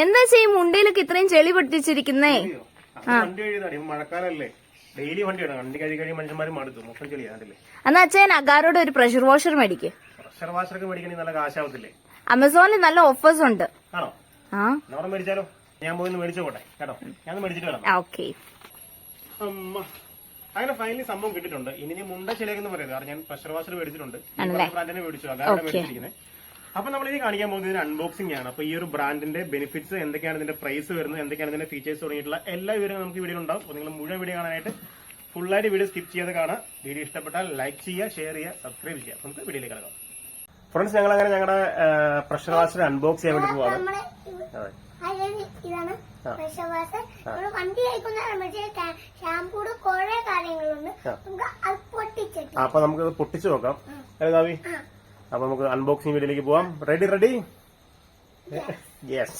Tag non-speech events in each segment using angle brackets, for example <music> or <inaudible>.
എന്താ ചെയ്യും മുണ്ടയിലൊക്കെ ഇത്രയും ചെളി പിടിച്ചിരിക്കുന്നേ മഴക്കാലല്ലേ. ഡെയിലി വണ്ടിയാണ് വണ്ടി കഴി കഴിയും മനുഷ്യന്മാർ മടുത്തു. മൊത്തം ചെളിയാണ്ടില്ലേ എന്നാ അച്ഛൻ അഗാരോട് ഒരു പ്രഷർ വാഷർ മേടിക്ക്. പ്രഷർ വാഷറൊക്കെ നല്ല കാശാവത്തില്ലേ? ആമസോണിൽ നല്ല ഓഫേഴ്സ് ഉണ്ട്. ആണോ? ആ. മേടിച്ചാലോ? ഞാൻ പോയി കേട്ടോ? ഞാൻ മേടിച്ചിട്ട് വരാം. ഓക്കെ അങ്ങനെ ഫൈനലി സംഭവം കിട്ടിയിട്ടുണ്ട്. ഇനി മുണ്ട ചെളിയെന്ന് പറയുന്നത്. കാരണം ഞാൻ പ്രഷർ വാഷർ മേടിച്ചിട്ടുണ്ട്. ബ്രാൻഡിനെ മേടിച്ചു. അതാണ് മേടിച്ചിരിക്കുന്നത് അപ്പൊ നമ്മൾ ഇനി കാണിക്കാൻ പോകുന്നത് ഇതിന്റെ അൺബോക്സിംഗ് ആണ്. അപ്പൊ ഈ ഒരു ബ്രാൻഡിന്റെ ബെനിഫിറ്റ്സ് എന്തൊക്കെയാണ് ഇതിന്റെ പ്രൈസ് വരുന്നത് എന്തൊക്കെയാണ് ഇതിന്റെ ഫീച്ചേഴ്സ് തുടങ്ങിയിട്ടുള്ള എല്ലാ വിവരങ്ങളും നമുക്ക് വീഡിയോ ഉണ്ടാവും അപ്പോൾ നിങ്ങൾ മുഴുവൻ വീഡിയോ കാണാനായിട്ട് ഫുള്ളായിട്ട് വീഡിയോ സ്കിപ്പ് ചെയ്ത് കാണാം വീഡിയോ ഇഷ്ടപ്പെട്ടാൽ ലൈക്ക് ചെയ്യുക ഷെയർ ചെയ്യുക സബ്സ്ക്രൈബ് ചെയ്യുക. നമുക്ക് വീഡിയോയിലേക്ക് കിടക്കാം. ഫ്രണ്ട്സ് ഞങ്ങൾ അങ്ങനെ ഞങ്ങളുടെ പ്രഷർ വാഷർ അൺബോക്സ് ചെയ്യാൻ വേണ്ടി പോവാണ്. ഇതാണ് പ്രഷർ വാഷർ നമ്മൾ വണ്ടി കഴിക്കുന്ന ഷാമ്പൂടെ കുറെ കാര്യങ്ങളുണ്ട്. നമുക്ക് അത് അപ്പൊ നമുക്ക് പൊട്ടിച്ചു നോക്കാം. അപ്പൊ നമുക്ക് അൺബോക്സിംഗ് വീഡിയോയിലേക്ക് പോവാം. റെഡി റെഡി യെസ്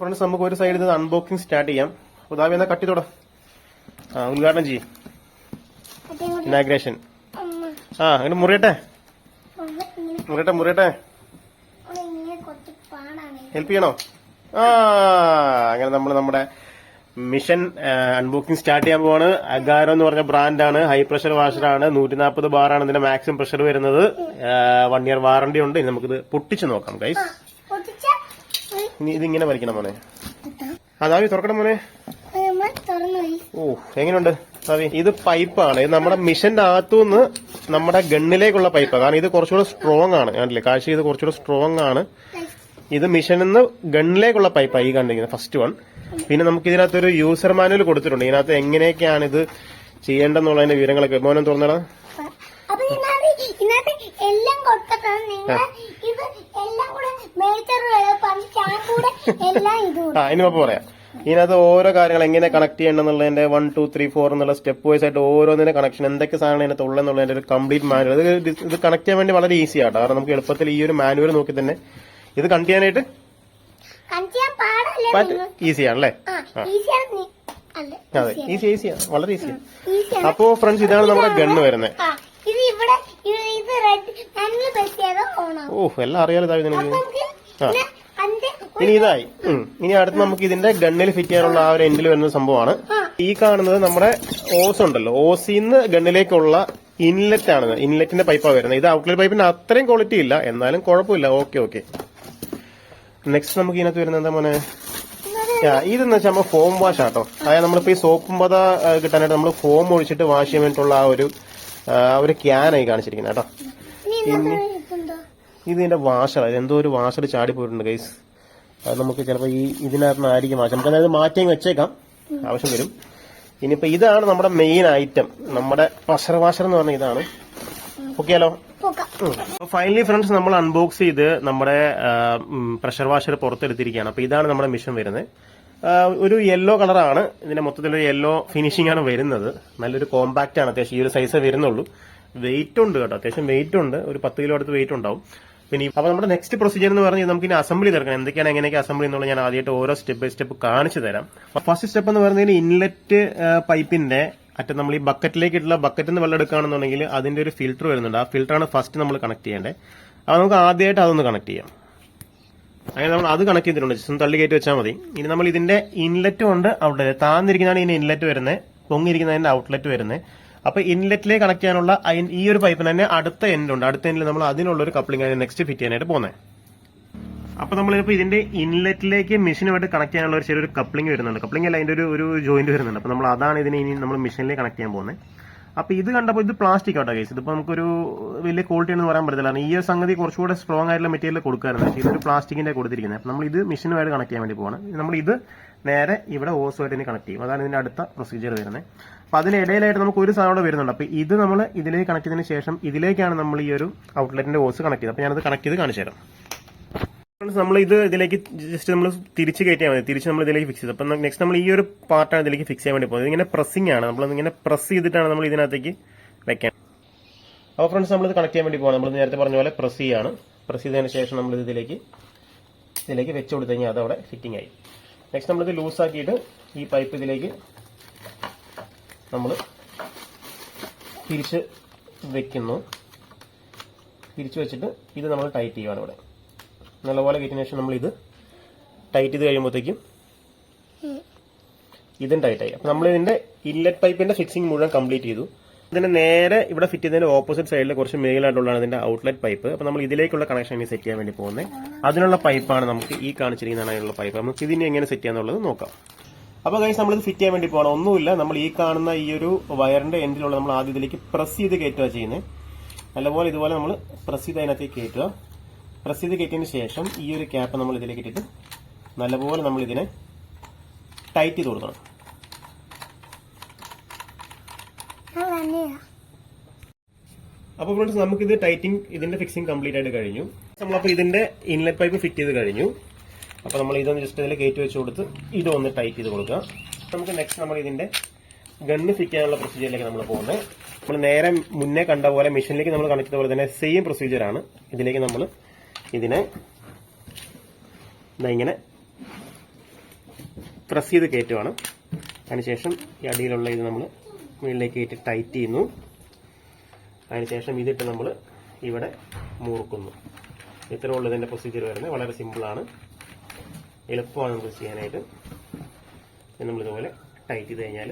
ഫ്രണ്ട്സ് നമുക്ക് ഒരു സൈഡിൽ നിന്ന് അൺബോക്സിംഗ് സ്റ്റാർട്ട് ചെയ്യാം. ഉദാവി ദാവി എന്നാ കട്ടി തുട ആ ഉദ്ഘാടനം ചെയ്യും. ഇനാഗ്രേഷൻ ആ അങ്ങനെ മുറിയട്ടെ. മുറിയട്ടെ മുറിയട്ടെ. ഹെൽപ്പ് ചെയ്യണോ? ആ അങ്ങനെ നമ്മൾ നമ്മുടെ മിഷൻ അൺബോക്സിംഗ് സ്റ്റാർട്ട് ചെയ്യാൻ പോവാണ്. അഗാരോ എന്ന് പറഞ്ഞ ബ്രാൻഡാണ്. ഹൈ പ്രഷർ വാഷറാണ് നൂറ്റി നാൽപ്പത് ബാറാണ് ഇതിന്റെ മാക്സിമം പ്രഷർ വരുന്നത്. വൺ ഇയർ വാറണ്ടി ഉണ്ട്. ഇനി നമുക്കിത് പൊട്ടിച്ച് നോക്കാം ഗൈസ് ഇതിങ്ങനെ വലിക്കണം മോനെ. അതാവി തുറക്കണം മോനെ. ഓ എങ്ങനെയുണ്ട് സാവി ഇത് പൈപ്പാണ് ഇത് നമ്മുടെ മിഷന്റെ അകത്തുനിന്ന് നമ്മുടെ ഗണ്ണിലേക്കുള്ള പൈപ്പാണ് കാരണം ഇത് കുറച്ചുകൂടെ സ്ട്രോങ് ആണ്. കണ്ടില്ലേ? കാഴ്ച ഇത് കുറച്ചുകൂടെ സ്ട്രോങ് ആണ്. ഇത് മിഷനിൽ നിന്ന് ഗണ്ണിലേക്കുള്ള പൈപ്പാണ് ഈ കണ്ടിരിക്കുന്നത്. ഫസ്റ്റ് വൺ പിന്നെ നമുക്ക് ഇതിനകത്ത് ഒരു യൂസർ മാനുവൽ കൊടുത്തിട്ടുണ്ട്. ഇതിനകത്ത് എങ്ങനെയൊക്കെയാണ് ഇത് ചെയ്യേണ്ടെന്നുള്ളതിന്റെ വിവരങ്ങളൊക്കെ. മോനം തുറന്നടാ. ഇതിനകത്ത് എല്ലാം കൊടുത്തിട്ടാണ് നിങ്ങൾ ഇത് എല്ലാം കൂടെ ആ ഇനി പറയാം. ഇതിനകത്ത് ഓരോ കാര്യങ്ങൾ എങ്ങനെ കണക്ട് ചെയ്യണമെന്നുള്ളതിന്റെ വൺ ടു ത്രീ ഫോർ എന്നുള്ള സ്റ്റെപ്പ് വൈസ് ആയിട്ട് ഓരോന്നിന്റെ കണക്ഷൻ എന്തൊക്കെ സാധനം ഇതിനകത്ത് ഉള്ളതെന്നുള്ളതിന്റെ ഒരു കംപ്ലീറ്റ് മാനുവൽ ഇത് ഇത് കണക്ട് ചെയ്യാൻ വേണ്ടി വളരെ ഈസിയാട്ടോ ആട്ടോ. കാരണം നമുക്ക് എളുപ്പത്തിൽ ഈ ഒരു മാനുവൽ നോക്കി തന്നെ ഇത് കണക്ട് ചെയ്യാനായിട്ട് കഞ്ചിയാൻ പാടല്ലേ ഈസി ആണല്ലേ? ആ ഈസിയാണ് അതെ ഈസി ഈസിയാണ് വളരെ ഈസിയാണ് അപ്പോ ഫ്രണ്ട്സ് ഇതാണ് നമ്മുടെ ഗണ്ണ് വരുന്നത്. ഓ എല്ലാം അറിയാലോ ഇനി ഇതായി. ഇനി അടുത്ത് നമുക്ക് ഇതിന്റെ ഗണ്ണിൽ ഫിറ്റ് ചെയ്യാനുള്ള ആ ഒരു എൻഡിൽ വരുന്ന സംഭവമാണ്. ഈ കാണുന്നത് നമ്മുടെ ഓസ് ഉണ്ടല്ലോ. ഓസിന്ന് ഗണ്ണിലേക്കുള്ള ഇൻലെറ്റ് ആണ് ഇൻലെറ്റിന്റെ പൈപ്പാണ് വരുന്നത്. ഇത് ഔട്ട്ലെറ്റ് പൈപ്പിന് അത്രയും ക്വാളിറ്റി ഇല്ല. എന്നാലും കുഴപ്പമില്ല. ഓക്കെ ഓക്കെ നെക്സ്റ്റ് നമുക്ക് ഇതിനകത്ത് വരുന്നത് എന്താ മോനെ? ഇതെന്ന് വെച്ചാൽ നമ്മൾ ഫോം വാഷ് ആട്ടോ. അതായത് നമ്മളിപ്പോ ഈ സോപ്പും പത കിട്ടാനായിട്ട് നമ്മൾ ഫോം ഒഴിച്ചിട്ട് വാഷ് ചെയ്യാൻ വേണ്ടിയിട്ടുള്ള ആ ഒരു ആ, ഒരു ക്യാനായി കാണിച്ചിരിക്കുന്നത് കേട്ടോ. ഇനി ഇത് ഇതിന്റെ വാഷർ എന്തോ ഒരു വാഷർ ചാടി പോയിട്ടുണ്ട് ഗൈസ് അത് നമുക്ക് ചിലപ്പോൾ ഈ ഇതിനകത്ത് ആയിരിക്കും വാഷ് നമുക്ക് അതായത് മാറ്റി വെച്ചേക്കാം. ആവശ്യം വരും. ഇനിയിപ്പോ ഇതാണ് നമ്മുടെ മെയിൻ ഐറ്റം നമ്മുടെ പ്രഷർ വാഷർ എന്ന് പറഞ്ഞ ഇതാണ്. ഓക്കെയാലോ പോക്കാം. ഫൈനലി ഫ്രണ്ട്സ് നമ്മൾ അൺബോക്സ് ചെയ്ത് നമ്മുടെ പ്രഷർ വാഷർ പുറത്തെടുത്തിരിക്കുകയാണ്. അപ്പൊ ഇതാണ് നമ്മുടെ മിഷൻ വരുന്നത്. ഒരു യെല്ലോ കളറാണ് ഇതിന്റെ മൊത്തത്തിലൊരു യെല്ലോ ഫിനിഷിംഗ് ആണ് വരുന്നത്. നല്ലൊരു കോമ്പാക്റ്റ് ആണ്. അത്യാവശ്യം ഈ ഒരു സൈസ് വരുന്നുള്ളൂ. വെയിറ്റ് ഉണ്ട് കേട്ടോ. അത്യാവശ്യം വെയിറ്റ് ഉണ്ട്. ഒരു പത്ത് കിലോ അടുത്ത് വെയിറ്റ് ഉണ്ടാവും. പിന്നെ ഈ- അപ്പൊ നമ്മുടെ നെക്സ്റ്റ് പ്രൊസീജിയർ എന്ന് പറഞ്ഞാൽ നമുക്ക് ഇനി അസംബ്ലി തീർക്കണം. എന്തൊക്കെയാണ് എങ്ങനെയൊക്കെ അസംബ്ലി എന്നുള്ളത് ഞാൻ ആദ്യമായിട്ട് ഓരോ സ്റ്റെപ്പ് ബൈ സ്റ്റെപ്പ് കാണിച്ചു തരാം. ഫസ്റ്റ് സ്റ്റെപ്പ് എന്ന് പറഞ്ഞാൽ ഇൻലെറ്റ് പൈപ്പിന്റെ അറ്റ നമ്മൾ ഈ ബക്കറ്റിലേക്ക് ഇട്ടുള്ള ബക്കറ്റിൽ നിന്ന് വെള്ളം എടുക്കുകയാണെന്നുണ്ടെങ്കിൽ അതിന്റെ ഒരു ഫിൽറ്റർ വരുന്നുണ്ട്. ആ ഫിൽറ്ററാണ് ഫസ്റ്റ് നമ്മൾ കണക്ട് ചെയ്യേണ്ടത്. അപ്പോൾ നമുക്ക് ആദ്യമായിട്ട് അതൊന്ന് കണക്ട് ചെയ്യാം. അങ്ങനെ നമ്മൾ അത് കണക്ട് ചെയ്തിട്ടുണ്ട്. ജസ്റ്റ് ഒന്ന് തള്ളി കയറ്റി വെച്ചാൽ മതി. ഇനി നമ്മൾ ഇതിന്റെ ഇൻലെറ്റും ഉണ്ട് ഔട്ട്ലെറ്റ് താന്നിരിക്കുന്നതാണ് ഇതിന് ഇൻലെറ്റ് വരുന്നത്. പൊങ്ങിയിരിക്കുന്നതിന്റെ ഔട്ട്ലെറ്റ് വരുന്നത്. അപ്പൊ ഇൻലെറ്റിലേക്ക് കണക്ട് ചെയ്യാനുള്ള ഈ ഒരു പൈപ്പിന് തന്നെ അടുത്ത എൻഡ് ഉണ്ട്. അടുത്ത എൻഡിൽ നമ്മൾ അതിനുള്ള ഒരു കപ്ലിംഗ് നെക്സ്റ്റ് ഫിറ്റ് ചെയ്യാനായിട്ട് പോകുന്നത്. അപ്പൊ നമ്മളിപ്പോ ഇതിന്റെ ഇൻലെറ്റിലേക്ക് മെഷീനുമായിട്ട് കണക്ട് ചെയ്യാനുള്ള ഒരു ചെറിയൊരു കപ്ലിംഗ് വരുന്നുണ്ട്. കപ്ലിംഗ് അല്ല അതിന്റെ ഒരു ഒരു ജോയിന്റ് വരുന്നുണ്ട്. അപ്പൊ നമ്മൾ അതാണ് ഇതിനെ ഇനി നമ്മൾ മെഷീനിലേക്ക് കണക്ട് ചെയ്യാൻ പോകുന്നത് അപ്പൊ ഇത് കണ്ടപ്പോൾ ഇത് പ്ലാസ്റ്റിക് ആട്ടോ കേസ് ഇതിപ്പോ നമുക്കൊരു വലിയ ക്വാളിറ്റി എന്ന് പറയാൻ പറ്റത്തില്ല. കാരണം ഈ സംഗതി കുറച്ചുകൂടെ സ്ട്രോങ് ആയിട്ടുള്ള മെറ്റീരിയൽ കൊടുക്കാറുണ്ട് പക്ഷേ ഇതൊരു പ്ലാസ്റ്റിക്കിന്റെ കൊടുത്തിരിക്കുന്നത്. അപ്പൊ നമ്മൾ ഇത് മെഷീനുമായിട്ട് കണക്ട് ചെയ്യാൻ വേണ്ടി പോകണം നമ്മൾ ഇത് നേരെ ഇവിടെ ഓസുമായിട്ട് ഇനി കണക്ട് ചെയ്യും. അതാണ് ഇതിന്റെ അടുത്ത പ്രൊസീജിയർ വരുന്നത്. അപ്പൊ അതിനിടയിലായിട്ട് നമുക്ക് ഒരു സാധനം വരുന്നുണ്ട്. അപ്പൊ ഇത് നമ്മൾ ഇതിലേക്ക് കണക്ട് ചെയ്തതിന് ശേഷം ഇതിലേക്കാണ് നമ്മൾ ഈ ഒരു ഔട്ട്ലെറ്റിന്റെ ഓസ് കണക്ട് ചെയ്തത്. അപ്പൊ ഞാനത് കണക്ട് ചെയ്ത് കാണിച്ചു തരാം. നമ്മൾ ഇത് ഇതിലേക്ക് ജസ്റ്റ് നമ്മൾ തിരിച്ച് കയറ്റിയാൽ മതി. തിരിച്ച് നമ്മൾ ഇതിലേക്ക് ഫിക്സ് ചെയ്ത്. അപ്പം നെക്സ്റ്റ് നമ്മൾ ഈ ഒരു പാർട്ടാണ് ഇതിലേക്ക് ഫിക്സ് ചെയ്യാൻ വേണ്ടി പോകുന്നത്. ഇങ്ങനെ പ്രസ്സിംഗ് ആണ്. നമ്മൾ ഇങ്ങനെ പ്രസ് ചെയ്തിട്ടാണ് നമ്മൾ ഇതിനകത്തേക്ക് വെക്കാൻ. അപ്പോൾ ഫ്രണ്ട്സ് നമ്മൾ ഇത് കണക്ട് ചെയ്യാൻ വേണ്ടി പോകണം നമ്മൾ നേരത്തെ പറഞ്ഞ പോലെ പ്രസ് ചെയ്യാണ്. പ്രസ് ചെയ്തതിന് ശേഷം നമ്മൾ ഇത് ഇതിലേക്ക് ഇതിലേക്ക് വെച്ച് കൊടുത്തു കഴിഞ്ഞാൽ അതവിടെ ഫിറ്റിംഗ് ആയി. നെക്സ്റ്റ് നമ്മളിത് ലൂസാക്കിയിട്ട് ഈ പൈപ്പ് ഇതിലേക്ക് നമ്മൾ തിരിച്ച് വെക്കുന്നു. തിരിച്ചു വെച്ചിട്ട് ഇത് നമ്മൾ ടൈറ്റ് ചെയ്യുകയാണ് ഇവിടെ. നല്ലപോലെ കയറ്റിന് ശേഷം നമ്മൾ ഇത് ടൈറ്റ് ചെയ്ത് കഴിയുമ്പോഴത്തേക്കും ഇതും ടൈറ്റായി അപ്പൊ നമ്മൾ ഇതിന്റെ ഇൻലെറ്റ് പൈപ്പിന്റെ ഫിക്സിംഗ് മുഴുവൻ കംപ്ലീറ്റ് ചെയ്തു. ഇതിന്റെ നേരെ ഇവിടെ ഫിറ്റ് ചെയ്തതിന്റെ ഓപ്പോസിറ്റ് സൈഡിൽ കുറച്ച് മേലായിട്ടുള്ളതാണ് ഇതിന്റെ ഔട്ട്ലെറ്റ് പൈപ്പ് അപ്പൊ നമ്മൾ ഇതിലേക്കുള്ള കണക്ഷൻ ഇനി സെറ്റ് ചെയ്യാൻ വേണ്ടി പോകുന്നത് അതിനുള്ള പൈപ്പാണ് നമുക്ക് ഈ കാണിച്ചിരിക്കുന്നതാണ് അതിനുള്ള പൈപ്പ് നമുക്ക് ഇതിനെ എങ്ങനെ സെറ്റ് ചെയ്യാന്നുള്ളത് നോക്കാം. അപ്പൊ കഴിച്ച് നമ്മളിത് ഫിറ്റ് ചെയ്യാൻ വേണ്ടി പോകണം ഒന്നുമില്ല നമ്മൾ ഈ കാണുന്ന ഈ ഒരു വയറിന്റെ എൻഡിലുള്ള നമ്മൾ ആദ്യം ഇതിലേക്ക് പ്രസ് ചെയ്ത് കയറ്റുക ചെയ്യുന്നത് നല്ലപോലെ ഇതുപോലെ നമ്മൾ പ്രസ് ചെയ്ത് അതിനകത്തേക്ക് കയറ്റുക പ്രസ് ചെയ്ത് കയറ്റിയതിന് ശേഷം ഈ ഒരു ക്യാപ്പ് നമ്മൾ ഇതിലേക്ക് ഇട്ടിട്ട് നല്ലപോലെ നമ്മൾ ഇതിനെ ടൈറ്റ് ചെയ്ത് കൊടുക്കണം. അപ്പോൾ ഫ്രണ്ട്സ് നമുക്കിത് ടൈറ്റിംഗ് ഇതിന്റെ ഫിക്സിംഗ് കംപ്ലീറ്റ് ആയിട്ട് കഴിഞ്ഞു. നമ്മളപ്പോൾ ഇതിന്റെ ഇൻലെറ്റ് പൈപ്പ് ഫിറ്റ് ചെയ്ത് കഴിഞ്ഞു. അപ്പോൾ നമ്മൾ ഇതൊന്ന് ജസ്റ്റ് ഇതിൽ കയറ്റി വെച്ച് കൊടുത്ത് ഇതൊന്ന് ടൈറ്റ് ചെയ്ത് കൊടുക്കുക. നമുക്ക് നെക്സ്റ്റ് നമ്മൾ ഇതിന്റെ ഗണ്ണ് ഫിറ്റ് ചെയ്യാനുള്ള പ്രൊസീജിയറിലേക്ക് നമ്മൾ പോകുന്നത്. നമ്മൾ നേരെ മുന്നേ കണ്ട പോലെ മെഷീനിലേക്ക് നമ്മൾ കണക്ട് ചെയ്ത പോലെ തന്നെ സെയിം പ്രൊസീജിയർ ആണ് ഇതിലേക്ക് നമ്മൾ ഇതിനെ ഇങ്ങനെ പ്രസ് ചെയ്ത് കയറ്റുവാണ്. അതിനുശേഷം ഈ അടിയിലുള്ള ഇത് നമ്മൾ മുകളിലേക്ക് കയറ്റി ടൈറ്റ് ചെയ്യുന്നു. അതിനുശേഷം ഇതിട്ട് നമ്മൾ ഇവിടെ മൂർക്കുന്നു. ഇത്ര ഉള്ളൂ ഇതിന്റെ പ്രൊസീജിയർ വരുന്നത്. വളരെ സിമ്പിളാണ് എളുപ്പമാണ് നമുക്ക് ചെയ്യാനായിട്ട്. നമ്മളിതുപോലെ ടൈറ്റ് ചെയ്ത് കഴിഞ്ഞാൽ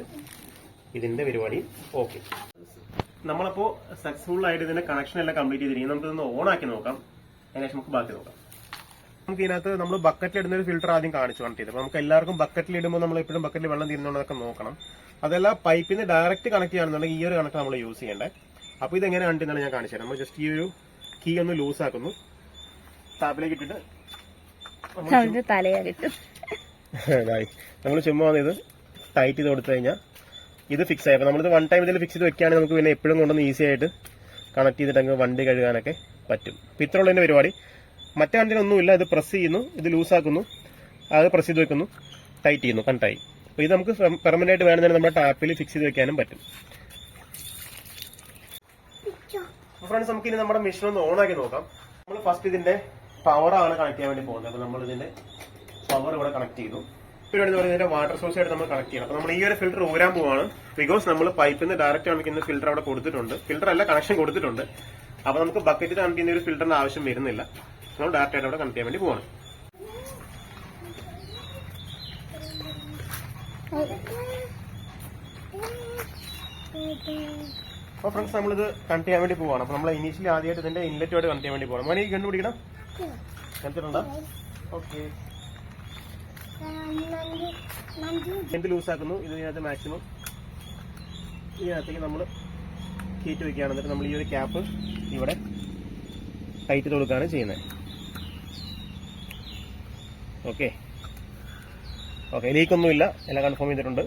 ഇതിന്റെ പരിപാടി ഓക്കെ നമ്മളപ്പോൾ സക്സസ്ഫുൾ ആയിട്ട് ഇതിന്റെ കണക്ഷൻ എല്ലാം കംപ്ലീറ്റ് ചെയ്തിരിക്കും നമുക്കിതൊന്ന് ഓൺ ആക്കി നോക്കാം. അതിനുശേഷം നമുക്ക് ബാക്കി നോക്കാം. നമുക്ക് ഇതിനകത്ത് നമ്മൾ ബക്കറ്റിൽ ഇടുന്ന ഒരു ഫിൽട്ടർ ആദ്യം കാണിച്ചു കണ്ടിട്ട് അപ്പോൾ അപ്പൊ നമുക്ക് എല്ലാവർക്കും ബക്കറ്റിൽ ഇടുമ്പോൾ നമ്മൾ എപ്പോഴും ബക്കറ്റിൽ വെള്ളം തീരുന്നുണ്ടൊക്കെ നോക്കണം. അതല്ല പൈപ്പിന് ഡയറക്റ്റ് കണക്ട് ചെയ്യുകയാണെന്നുണ്ടെങ്കിൽ ഈ ഒരു കണക്ട് നമ്മൾ യൂസ് ചെയ്യേണ്ടത് അപ്പോൾ ഇതെങ്ങനെ എങ്ങനെ ചെയ്യുന്നതാണ് ഞാൻ കാണിച്ചു തരാം. നമ്മൾ ജസ്റ്റ് ഈ ഒരു കീ ഒന്ന് ലൂസ് ആക്കുന്നു. താപ്പിലേക്ക് ഇട്ടിട്ട് നമ്മൾ <laughs> ചുമ്മാ ഇത് ടൈറ്റ് ചെയ്ത് കൊടുത്തു കഴിഞ്ഞാൽ ഇത് ഫിക്സ് ആയി. അപ്പൊ നമ്മളിത് വൺ ടൈം ഇതിൽ ഫിക്സ് ചെയ്ത് വെക്കുകയാണെങ്കിൽ നമുക്ക് പിന്നെ എപ്പോഴും കൊണ്ടുവന്ന് ഈസി ആയിട്ട് കണക്ട് ചെയ്തിട്ട് അങ്ങ് വണ്ടി കഴുകാനൊക്കെ പറ്റും. അപ്പോൾ ഇത്ര ഉള്ളതിന്റെ പരിപാടി. മറ്റേ വണ്ടിയിലൊന്നുമില്ല ഇത് പ്രസ് ചെയ്യുന്നു ഇത് ലൂസാക്കുന്നു അത് പ്രസ് ചെയ്ത് വെക്കുന്നു ടൈറ്റ് ചെയ്യുന്നു കണ്ടായി അപ്പോൾ ഇത് നമുക്ക് പെർമനന്റ് ആയിട്ട് വേണമെങ്കിൽ നമ്മുടെ ടാപ്പിൽ ഫിക്സ് ചെയ്ത് വെക്കാനും പറ്റും. ഫ്രണ്ട്സ് നമുക്ക് ഇനി നമ്മുടെ മെഷീൻ ഒന്ന് ഓൺ ആക്കി നോക്കാം. നമ്മൾ ഫസ്റ്റ് ഇതിന്റെ പവറാണ് കണക്ട് ചെയ്യാൻ വേണ്ടി പോകുന്നത്. അപ്പൊ നമ്മൾ ഇതിന്റെ പവർ ഇവിടെ കണക്ട് ചെയ്തു. പരിപാടി എന്ന് പറയുന്നത് വാട്ടർ സോഴ്സ് ആയിട്ട് നമ്മൾ കണക്ട് ചെയ്യണം. അപ്പൊ നമ്മൾ ഈ ഒരു ഫിൽറ്റർ ഊരാൻ പോവാണ്. ബിക്കോസ് നമ്മൾ പൈപ്പിൽ നിന്ന് ഡയറക്റ്റ് കാണിക്കുന്ന ഫിൽറ്റർ അവിടെ കൊടുത്തിട്ടുണ്ട്. ഫിൽറ്റർ അല്ല കണക്ഷൻ കൊടുത്തിട്ടുണ്ട്. അപ്പൊ നമുക്ക് ബക്കറ്റ് കണക്ട് ചെയ്യുന്ന ഒരു ഫിൽറ്ററിന്റെ ആവശ്യം വരുന്നില്ല. നമ്മൾ ഡയറക്റ്റ് ആയിട്ട് അവിടെ കണക്ട് ചെയ്യാൻ വേണ്ടി പോവാണ്. അപ്പൊ ഫ്രണ്ട്സ് നമ്മളിത് കണക്ട് ചെയ്യാൻ വേണ്ടി പോവാണ്. അപ്പൊ നമ്മൾ ഇനീഷ്യലി ആദ്യമായിട്ട് ഇതിന്റെ ഇൻലെറ്റുമായിട്ട് കണക്ട് ചെയ്യാൻ വേണ്ടി പോകണം മോനെ ഈ കണ്ടുപിടിക്കണം പിടിക്കണം. കണ്ടിട്ടുണ്ടോ ഓക്കെ എന്ത് ലൂസ് ആക്കുന്നു. ഇത് ഇതിനകത്ത് മാക്സിമം ഇതിനകത്തേക്ക് നമ്മൾ കീറ്റ് വെക്കുകയാണ്. എന്നിട്ട് നമ്മൾ ഈ ഒരു ക്യാപ്പ് ഇവിടെ ടൈറ്റ് കൊടുക്കുകയാണ് ചെയ്യുന്നത്. ഓക്കെ ഓക്കെ ലീക്കൊന്നുമില്ല എല്ലാം കൺഫേം ചെയ്തിട്ടുണ്ട്.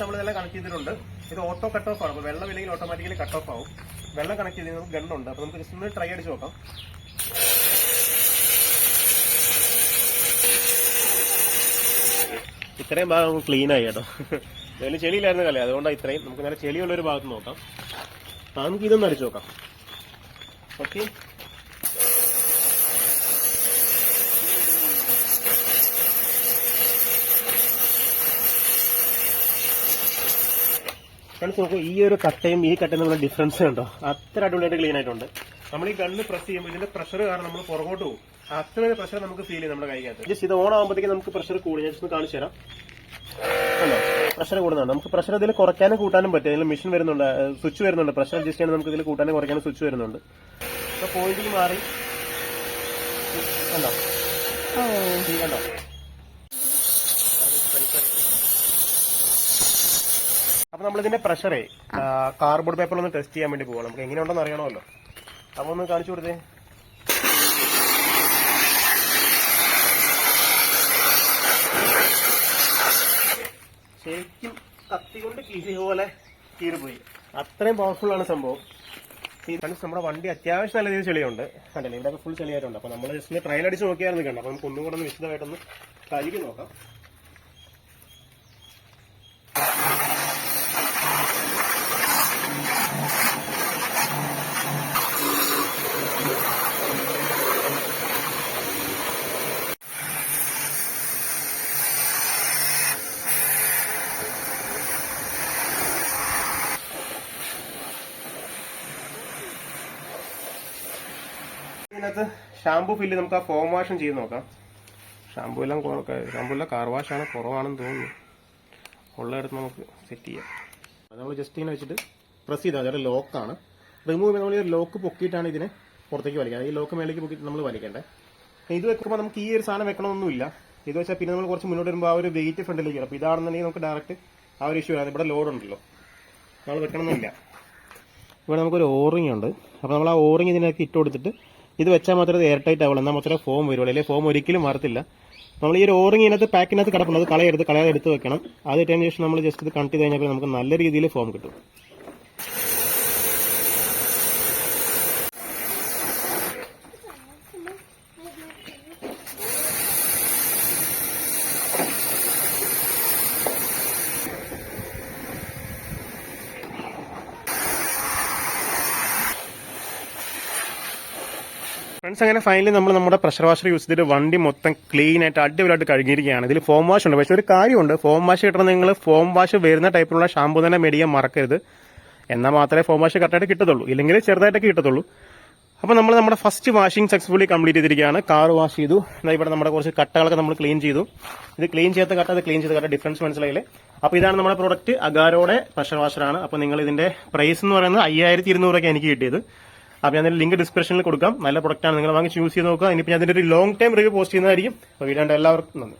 നമ്മൾ എല്ലാം കണക്ട് ചെയ്തിട്ടുണ്ട് ഇത് ഓട്ടോ കട്ട് ഓഫ് ആണ്. അപ്പോൾ വെള്ളം ഇല്ലെങ്കിൽ ഓട്ടോമാറ്റിക്കലി കട്ട് ഓഫ് ആവും. വെള്ളം കണക്ട് ചെയ്ത് ഗണ്ണുണ്ട് അപ്പോൾ നമുക്ക് ജസ്റ്റ് ഒന്ന് ട്രൈ അടിച്ച് നോക്കാം. ഇത്രയും ഭാഗം നമുക്ക് ക്ലീൻ ആയി കേട്ടോ. ഇതിൽ ചെളിയിലായിരുന്നു കളി അതുകൊണ്ടാണ് ഇത്രയും. നമുക്ക് നേരെ ചെളിയുള്ള ഒരു ഭാഗത്ത് നോക്കാം. നമുക്ക് ഇതൊന്ന് അടിച്ചു നോക്കാം. ഓക്കെ. ഫ്രണ്ട്സ് നോക്കൂ ഈ ഒരു കട്ടയും ഈ കട്ടയും നമ്മുടെ ഡിഫറൻസ് ഉണ്ടോ അത്ര അടിപൊളിയായിട്ട് ക്ലീൻ ആയിട്ടുണ്ട്. നമ്മൾ ഈ ഗണ്ണ് പ്രസ് ചെയ്യുമ്പോൾ ഇതിന്റെ പ്രഷർ കാരണം നമ്മൾ പുറകോട്ട് പോകും. അത്ര ഒരു പ്രഷർ നമുക്ക് ഫീൽ ചെയ്യും നമ്മുടെ കൈക്കകത്ത്. ജസ്റ്റ് ഇത് ഓൺ ആകുമ്പോഴത്തേക്ക് നമുക്ക് പ്രഷർ കൂടും. ഞാൻ ജസ്റ്റ് ഒന്ന് കാണിച്ചു തരാം. കണ്ടോ? പ്രഷർ കൂടുന്നതാണ് നമുക്ക് പ്രഷർ ഇതിൽ കുറയ്ക്കാനും കൂട്ടാനും പറ്റും. ഇതിൽ മെഷീൻ വരുന്നുണ്ട് സ്വിച്ച് വരുന്നുണ്ട്. പ്രഷർ അഡ്ജസ്റ്റ് ചെയ്യാൻ നമുക്ക് ഇതിൽ കൂട്ടാനും കുറയ്ക്കാനും സ്വിച്ച് വരുന്നുണ്ട്. അപ്പൊ പോയിന്റിൽ മാറി. കണ്ടോ? ഓ. ഈ കണ്ടോ? അപ്പൊ നമ്മളിതിന്റെ പ്രഷറേ കാർഡ്ബോർഡ് പേപ്പർ ഒന്ന് ടെസ്റ്റ് ചെയ്യാൻ വേണ്ടി പോകണം നമുക്ക് എങ്ങനെയുണ്ടെന്ന് അറിയണമല്ലോ. അപ്പൊ ഒന്ന് കാണിച്ചു കൊടുത്തേ. ശരിക്കും കത്തി കൊണ്ട് കീറി പോലെ കീറിപ്പോയി അത്രയും പവർഫുൾ ആണ് സംഭവം. നമ്മുടെ വണ്ടി അത്യാവശ്യം നല്ല രീതിയിൽ ചെളിയുണ്ട്. കണ്ടല്ലേ? ഇവിടെ ഫുൾ ചെളിയായിട്ടുണ്ട്. അപ്പൊ നമ്മൾ ജസ്റ്റ് ട്രയൽ അടിച്ച് നോക്കിയായിരുന്നു കണ്ടോ അപ്പൊ നമുക്ക് ഒന്നും കൂടെ ഒന്ന് വിശദമായിട്ടൊന്ന് കഴുകി നോക്കാം. ഇതിനകത്ത് ഷാംപൂ ഫില്ല് നമുക്ക് ആ ഫോം വാഷും ചെയ്ത് നോക്കാം. ഷാമ്പു എല്ലാം ഷാമ്പു എല്ലാം കാർ വാഷാണ് കുറവാണെന്ന് തോന്നുന്നു. ഉള്ളിടത്ത് നമുക്ക് സെറ്റ് ചെയ്യാം. അത് നമ്മൾ ജസ്റ്റ് ഇങ്ങനെ വെച്ചിട്ട് പ്രസ് ചെയ്താൽ ലോക്ക് ലോക്കാണ് റിമൂവ് ചെയ്യുമ്പോൾ നമ്മൾ ഈ ലോക്ക് പൊക്കിയിട്ടാണ് ഇതിനെ പുറത്തേക്ക് വലിക്കുക ഈ ലോക്ക് മേലേക്ക് പൊക്കിയിട്ട് നമ്മൾ വലിക്കേണ്ടത് ഇത് വെക്കുമ്പോൾ നമുക്ക് ഈ ഒരു സാധനം വെക്കണമൊന്നുമില്ല. ഇത് വെച്ചാൽ പിന്നെ നമ്മൾ കുറച്ച് മുന്നോട്ട് വരുമ്പോൾ ആ ഒരു വെയിറ്റ് ഫ്രണ്ടിലേക്ക് അപ്പോൾ ഇതാണെന്നുണ്ടെങ്കിൽ നമുക്ക് ഡയറക്റ്റ് ആ ഒരു ഇഷ്യൂ വരാതെ ഇവിടെ ലോഡ് ഉണ്ടല്ലോ. നമ്മൾ വെക്കണമെന്നില്ല ഇവിടെ നമുക്കൊരു ഓറിംഗ് ഉണ്ട്. അപ്പോൾ നമ്മൾ ആ ഓറിംഗ് ഇതിനകത്ത് ഇട്ട് കൊടുത്തിട്ട് ഇത് വെച്ചാൽ മാത്രമേ എയർ ടൈറ്റ് ആവുള്ളൂ. എന്നാൽ മാത്രമേ ഫോം വരുള്ളൂ. അല്ലെങ്കിൽ ഫോം ഒരിക്കലും മാറത്തില്ല. നമ്മൾ ഈ ഒരു ഓറിംഗ് ഇതിനകത്ത് പാക്കിനകത്ത് കിടക്കുന്നത് കളയെടുത്ത് കളയാതെ എടുത്ത് വെക്കണം. അത് ഇട്ടതിന് ശേഷം നമ്മൾ ജസ്റ്റ് ഇത് കണക്ട് ചെയ്ത് നമുക്ക് നല്ല രീതിയിൽ ഫോം കിട്ടും. ഫ്രണ്ട്സ് അങ്ങനെ ഫൈനലി നമ്മൾ നമ്മുടെ പ്രഷർ വാഷർ യൂസ് ചെയ്തിട്ട് വണ്ടി മൊത്തം ക്ലീൻ ആയിട്ട് അടിപൊളിയായിട്ട് കഴുകിയിരിക്കുകയാണ്. ഇതിൽ ഫോം വാഷ് ഉണ്ട്. പക്ഷേ ഒരു കാര്യമുണ്ട്. ഫോം വാഷ് കിട്ടണം നിങ്ങൾ ഫോം വാഷ് വരുന്ന ടൈപ്പിലുള്ള ഷാമ്പു തന്നെ മേടിക്കാൻ മറക്കരുത്. എന്നാൽ മാത്രമേ ഫോം വാഷ് കറക്റ്റായിട്ട് കിട്ടത്തുള്ളൂ. ഇല്ലെങ്കിൽ ചെറുതായിട്ടൊക്കെ കിട്ടത്തുള്ളൂ. അപ്പോൾ നമ്മൾ നമ്മുടെ ഫസ്റ്റ് വാഷിംഗ് സക്സസ്ഫുള്ളി കംപ്ലീറ്റ് ചെയ്തിരിക്കുകയാണ്. കാർ വാഷ് ചെയ്തു. ഇവിടെ നമ്മുടെ കുറച്ച് കട്ടകളൊക്കെ നമ്മൾ ക്ലീൻ ചെയ്തു. ഇത് ക്ലീൻ ചെയ്യാത്ത കട്ട അത് ക്ലീൻ ചെയ്ത കട്ട. ഡിഫറൻസ് മനസ്സിലായില്ലേ? അപ്പോൾ ഇതാണ് നമ്മുടെ പ്രോഡക്റ്റ് അഗാരോടെ പ്രഷർ വാഷറാണ് അപ്പോൾ നിങ്ങൾ ഇതിന്റെ പ്രൈസ് എന്ന് പറയുന്നത് അയ്യായിരത്തി ഇരുന്നൂറൊക്കെ എനിക്ക് കിട്ടിയത്. അപ്പോൾ ഞാൻ ലിങ്ക് ഡിസ്ക്രിപ്ഷനിൽ കൊടുക്കാം. നല്ല പ്രൊഡക്റ്റാണ് നിങ്ങൾ വാങ്ങി യൂസ് ചെയ്ത് നോക്കുക. ഇനിയിപ്പോൾ ഞാൻ അതിന്റെ ഒരു ലോങ് ടൈം റിവ്യൂ പോസ്റ്റ് ചെയ്യുന്നതായിരിക്കും. അപ്പോൾ വീടാണ്ട് എല്ലാവർക്കും നന്ദി.